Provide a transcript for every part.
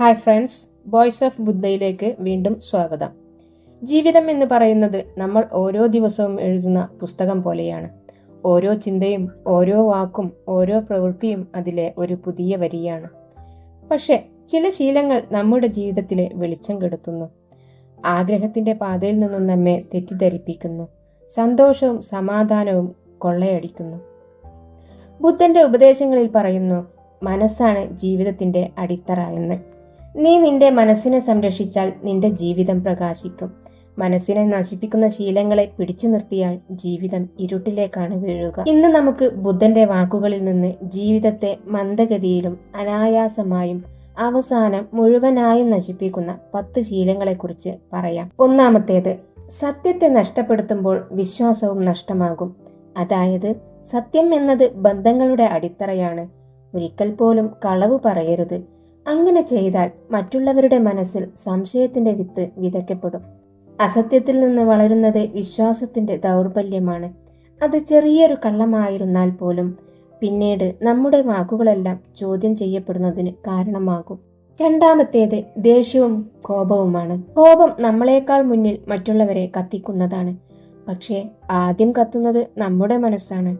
Hi friends voice of ബുദ്ധയിലേക്ക് വീണ്ടും സ്വാഗതം. ജീവിതം എന്ന് പറയുന്നത് നമ്മൾ ഓരോ ദിവസവും എഴുതുന്ന പുസ്തകം പോലെയാണ്. ഓരോ ചിന്തയും ഓരോ വാക്കും ഓരോ പ്രവൃത്തിയും അതിലെ ഒരു പുതിയ വരിയാണ്. പക്ഷേ ചില ശീലങ്ങൾ നമ്മുടെ ജീവിതത്തിലെ വെളിച്ചം കെടുത്തുന്നു. ആഗ്രഹത്തിന്റെ പാതയിൽ നിന്നും നമ്മെ തെറ്റിദ്ധരിപ്പിക്കുന്നു. സന്തോഷവും സമാധാനവും കൊള്ളയടിക്കുന്നു. ബുദ്ധന്റെ ഉപദേശങ്ങളിൽ പറയുന്നു മനസ്സാണ് ജീവിതത്തിന്റെ അടിത്തറ എന്ന്. നീ നിന്റെ മനസ്സിനെ സംരക്ഷിച്ചാൽ നിന്റെ ജീവിതം പ്രകാശിക്കും. മനസ്സിനെ നശിപ്പിക്കുന്ന ശീലങ്ങളെ പിടിച്ചു നിർത്തിയാൽ ജീവിതം ഇരുട്ടിലേക്കാണ് വീഴുക. ഇന്ന് നമുക്ക് ബുദ്ധന്റെ വാക്കുകളിൽ നിന്ന് ജീവിതത്തെ മന്ദഗതിയിലും അനായാസമായും അവസാനം മുഴുവനായും നശിപ്പിക്കുന്ന പത്ത് ശീലങ്ങളെക്കുറിച്ച് പറയാം. ഒന്നാമത്തേത് സത്യത്തെ നഷ്ടപ്പെടുത്തുമ്പോൾ വിശ്വാസവും നഷ്ടമാകും. അതായത് സത്യം എന്നത് ബന്ധങ്ങളുടെ അടിത്തറയാണ്. ഒരിക്കൽ പോലും കളവ് പറയരുത്. അങ്ങനെ ചെയ്താൽ മറ്റുള്ളവരുടെ മനസ്സിൽ സംശയത്തിന്റെ വിത്ത് വിതയ്ക്കപ്പെടും. അസത്യത്തിൽ നിന്ന് വളരുന്നത് വിശ്വാസത്തിന്റെ ദൗർബല്യമാണ്. അത് ചെറിയൊരു കള്ളമായിരുന്നാൽ പോലും പിന്നീട് നമ്മുടെ വാക്കുകളെല്ലാം ചോദ്യം ചെയ്യപ്പെടുന്നതിന് കാരണമാകും. രണ്ടാമത്തേത് ദേഷ്യവും കോപവുമാണ്. കോപം നമ്മളെക്കാൾ മുന്നിൽ മറ്റുള്ളവരെ കത്തിക്കുന്നതാണ്. പക്ഷേ ആദ്യം കത്തുന്നത് നമ്മുടെ മനസ്സാണ്.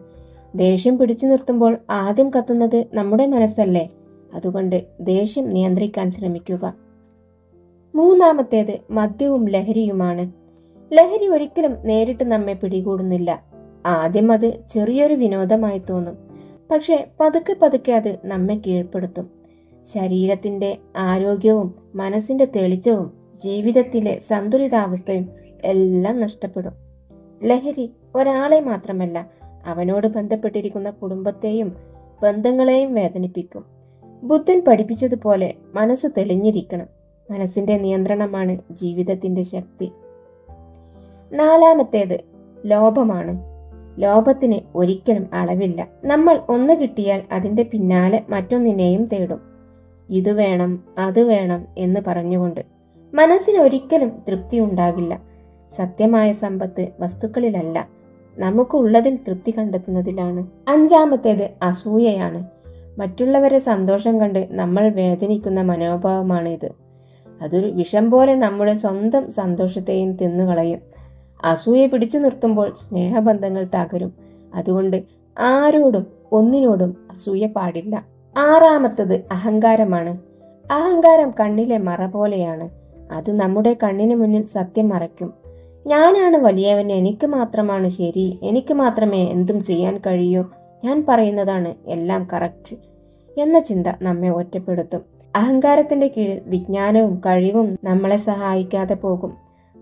ദേഷ്യം പിടിച്ചു നിർത്തുമ്പോൾ ആദ്യം കത്തുന്നത് നമ്മുടെ മനസ്സല്ലേ? അതുകൊണ്ട് ദേഷ്യം നിയന്ത്രിക്കാൻ ശ്രമിക്കുക. മൂന്നാമത്തേത് മദ്യവും ലഹരിയുമാണ്. ലഹരി ഒരിക്കലും നേരിട്ട് നമ്മെ പിടികൂടുന്നില്ല. ആദ്യം അത് ചെറിയൊരു വിനോദമായി തോന്നും. പക്ഷേ പതുക്കെ പതുക്കെ അത് നമ്മെ കീഴ്പ്പെടുത്തും. ശരീരത്തിന്റെ ആരോഗ്യവും മനസ്സിന്റെ തെളിച്ചവും ജീവിതത്തിലെ സന്തുലിതാവസ്ഥയും എല്ലാം നഷ്ടപ്പെടും. ലഹരി ഒരാളെ മാത്രമല്ല അവനോട് ബന്ധപ്പെട്ടിരിക്കുന്ന കുടുംബത്തെയും ബന്ധങ്ങളെയും വേദനിപ്പിക്കും. ബുദ്ധൻ പഠിപ്പിച്ചതുപോലെ മനസ്സ് തെളിഞ്ഞിരിക്കണം. മനസ്സിന്റെ നിയന്ത്രണമാണ് ജീവിതത്തിന്റെ ശക്തി. നാലാമത്തേത് ലോഭമാണ്. ലോഭത്തിന് ഒരിക്കലും അളവില്ല. നമ്മൾ ഒന്ന് കിട്ടിയാൽ അതിന്റെ പിന്നാലെ മറ്റൊന്നിനെയും തേടും. ഇത് വേണം അത് വേണം എന്ന് പറഞ്ഞുകൊണ്ട് മനസ്സിന് ഒരിക്കലും തൃപ്തി ഉണ്ടാകില്ല. സത്യമായ സമ്പത്ത് വസ്തുക്കളിലല്ല. നമുക്കുള്ളതിൽ തൃപ്തി കണ്ടെത്തുന്നതിലാണ്. അഞ്ചാമത്തേത് അസൂയയാണ്. മറ്റുള്ളവരെ സന്തോഷം കണ്ട് നമ്മൾ വേദനിക്കുന്ന മനോഭാവമാണ് ഇത് അതൊരു വിഷം പോലെ നമ്മുടെ സ്വന്തം സന്തോഷത്തെയും തിന്നുകളയും. അസൂയ പിടിച്ചു നിർത്തുമ്പോൾ സ്നേഹബന്ധങ്ങൾ തകരും. അതുകൊണ്ട് ആരോടും ഒന്നിനോടും അസൂയ പാടില്ല. ആറാമത്തത് അഹങ്കാരമാണ്. അഹങ്കാരം കണ്ണിലെ മറ പോലെയാണ്. അത് നമ്മുടെ കണ്ണിന് മുന്നിൽ സത്യം മറയ്ക്കും. ഞാനാണ് വലിയവൻ. എനിക്ക് മാത്രമാണ് ശരി. എനിക്ക് മാത്രമേ എന്തും ചെയ്യാൻ കഴിയൂ. ഞാൻ പറയുന്നതാണ് എല്ലാം കറക്റ്റ് എന്ന ചിന്ത നമ്മെ ഒറ്റപ്പെടുത്തും. അഹങ്കാരത്തിന്റെ കീഴിൽ വിജ്ഞാനവും കഴിവും നമ്മളെ സഹായിക്കാതെ പോകും.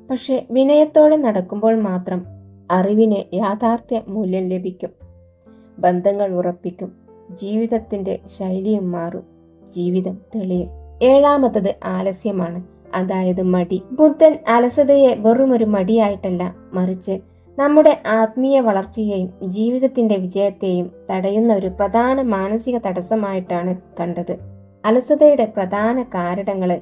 പക്ഷെ വിനയത്തോടെ നടക്കുമ്പോൾ മാത്രം അറിവിന് യാഥാർത്ഥ്യ മൂല്യം ലഭിക്കും. ബന്ധങ്ങൾ ഉറപ്പിക്കും. ജീവിതത്തിന്റെ ശൈലിയും മാറും. ജീവിതം തെളിയും. ഏഴാമത്തത് ആലസ്യമാണ്. അതായത് മടി. ബുദ്ധൻ അലസതയെ വെറുമൊരു മടിയായിട്ടല്ല മറിച്ച് നമ്മുടെ ആത്മീയ വളർച്ചയെയും ജീവിതത്തിന്റെ വിജയത്തെയും തടയുന്ന ഒരു പ്രധാന മാനസിക തടസ്സമായിട്ടാണ് കണ്ടത്. അലസതയുടെ പ്രധാന കാരണങ്ങൾ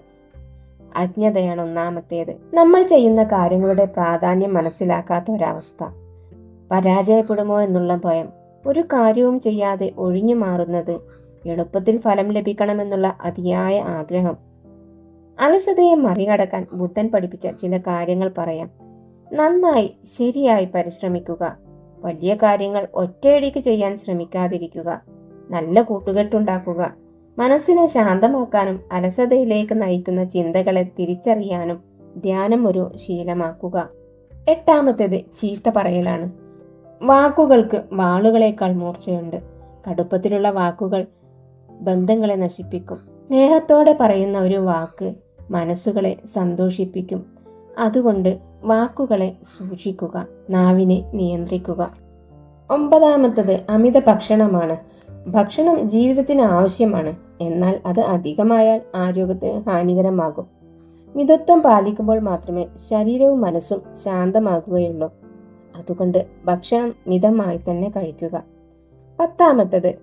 അജ്ഞതയാണ് ഒന്നാമത്തേത്. നമ്മൾ ചെയ്യുന്ന കാര്യങ്ങളുടെ പ്രാധാന്യം മനസ്സിലാക്കാത്ത ഒരവസ്ഥ. പരാജയപ്പെടുമോ എന്നുള്ള ഭയം. ഒരു കാര്യവും ചെയ്യാതെ ഒഴിഞ്ഞു മാറുന്നത് എളുപ്പത്തിൽ ഫലം ലഭിക്കണമെന്നുള്ള അതിയായ ആഗ്രഹം. അലസതയെ മറികടക്കാൻ ബുദ്ധൻ പഠിപ്പിച്ച ചില കാര്യങ്ങൾ പറയാം. നന്നായി ശരിയായി പരിശ്രമിക്കുക. വലിയ കാര്യങ്ങൾ ഒറ്റയടിക്ക് ചെയ്യാൻ ശ്രമിക്കാതിരിക്കുക. നല്ല കൂട്ടുകെട്ടുണ്ടാക്കുക. മനസ്സിനെ ശാന്തമാക്കാനും അലസതയിലേക്ക് നയിക്കുന്ന ചിന്തകളെ തിരിച്ചറിയാനും ധ്യാനം ഒരു ശീലമാക്കുക. എട്ടാമത്തേത് ചീത്ത പറയലാണ്. വാക്കുകൾക്ക് വാളുകളേക്കാൾ മൂർച്ചയുണ്ട്. കടുപ്പത്തിലുള്ള വാക്കുകൾ ബന്ധങ്ങളെ നശിപ്പിക്കും. സ്നേഹത്തോടെ പറയുന്ന ഒരു വാക്ക് മനസ്സുകളെ സന്തോഷിപ്പിക്കും. അതുകൊണ്ട് വാക്കുകളെ സൂക്ഷിക്കുക നാവിനെ നിയന്ത്രിക്കുക. ഒമ്പതാമത്തത് അമിത ഭക്ഷണമാണ്. ഭക്ഷണം ജീവിതത്തിന് ആവശ്യമാണ്. എന്നാൽ അത് അധികമായാൽ ആരോഗ്യത്തിന് ഹാനികരമാകും. മിതത്വം പാലിക്കുമ്പോൾ മാത്രമേ ശരീരവും മനസ്സും ശാന്തമാകുകയുള്ളൂ. അതുകൊണ്ട് ഭക്ഷണം മിതമായി തന്നെ കഴിക്കുക. പത്താമത്തത്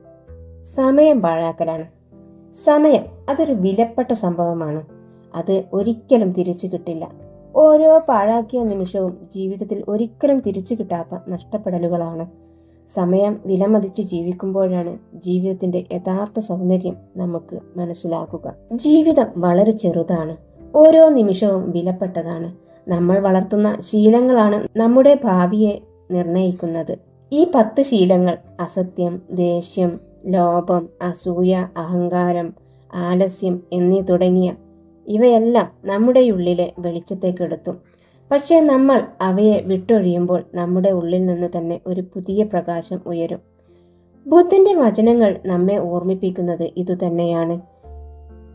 സമയം പാഴാക്കലാണ്. സമയം അതൊരു വിലപ്പെട്ട സംഭവമാണ്. അത് ഒരിക്കലും തിരിച്ചു കിട്ടില്ല. ഓരോ പാഴാക്കിയ നിമിഷവും ജീവിതത്തിൽ ഒരിക്കലും തിരിച്ചു കിട്ടാത്ത നഷ്ടപ്പെടലുകളാണ്. സമയം വിലമതിച്ച് ജീവിക്കുമ്പോഴാണ് ജീവിതത്തിന്റെ യഥാർത്ഥ സൗന്ദര്യം നമുക്ക് മനസ്സിലാക്കുക. ജീവിതം വളരെ ചെറുതാണ്. ഓരോ നിമിഷവും വിലപ്പെട്ടതാണ്. നമ്മൾ വളർത്തുന്ന ശീലങ്ങളാണ് നമ്മുടെ ഭാവിയെ നിർണയിക്കുന്നത്. ഈ പത്ത് ശീലങ്ങൾ അസത്യം ദേഷ്യം ലോഭം അസൂയ അഹങ്കാരം ആലസ്യം എന്നീ തുടങ്ങിയ ഇവയെല്ലാം നമ്മുടെ ഉള്ളിലെ വെളിച്ചത്തേക്കെടുത്തു പക്ഷേ നമ്മൾ അവയെ വിട്ടൊഴിയുമ്പോൾ നമ്മുടെ ഉള്ളിൽ നിന്ന് തന്നെ ഒരു പുതിയ പ്രകാശം ഉയരും. ബുദ്ധന്റെ വചനങ്ങൾ നമ്മെ ഓർമ്മിപ്പിക്കുന്നത് ഇതുതന്നെയാണ്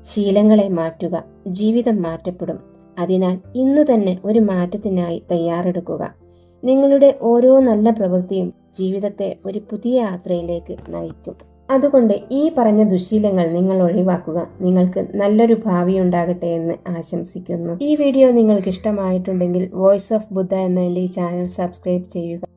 ശീലങ്ങളെ മാറ്റുക ജീവിതം മാറ്റപ്പെടും. അതിനാൽ ഇന്നു തന്നെ ഒരു മാറ്റത്തിനായി തയ്യാറെടുക്കുക. നിങ്ങളുടെ ഓരോ നല്ല പ്രവൃത്തിയും ജീവിതത്തെ ഒരു പുതിയ യാത്രയിലേക്ക് നയിക്കും. അതുകൊണ്ട് ഈ പറഞ്ഞ ദുശീലങ്ങൾ നിങ്ങൾ ഒഴിവാക്കുക. നിങ്ങൾക്ക് നല്ലൊരു ഭാവി ഉണ്ടാകട്ടെ എന്ന് ആശംസിക്കുന്നു. ഈ വീഡിയോ നിങ്ങൾക്ക് ഇഷ്ടമായിട്ടുണ്ടെങ്കിൽ വോയിസ് ഓഫ് ബുദ്ധ എന്ന ഈ ചാനൽ സബ്സ്ക്രൈബ് ചെയ്യുക.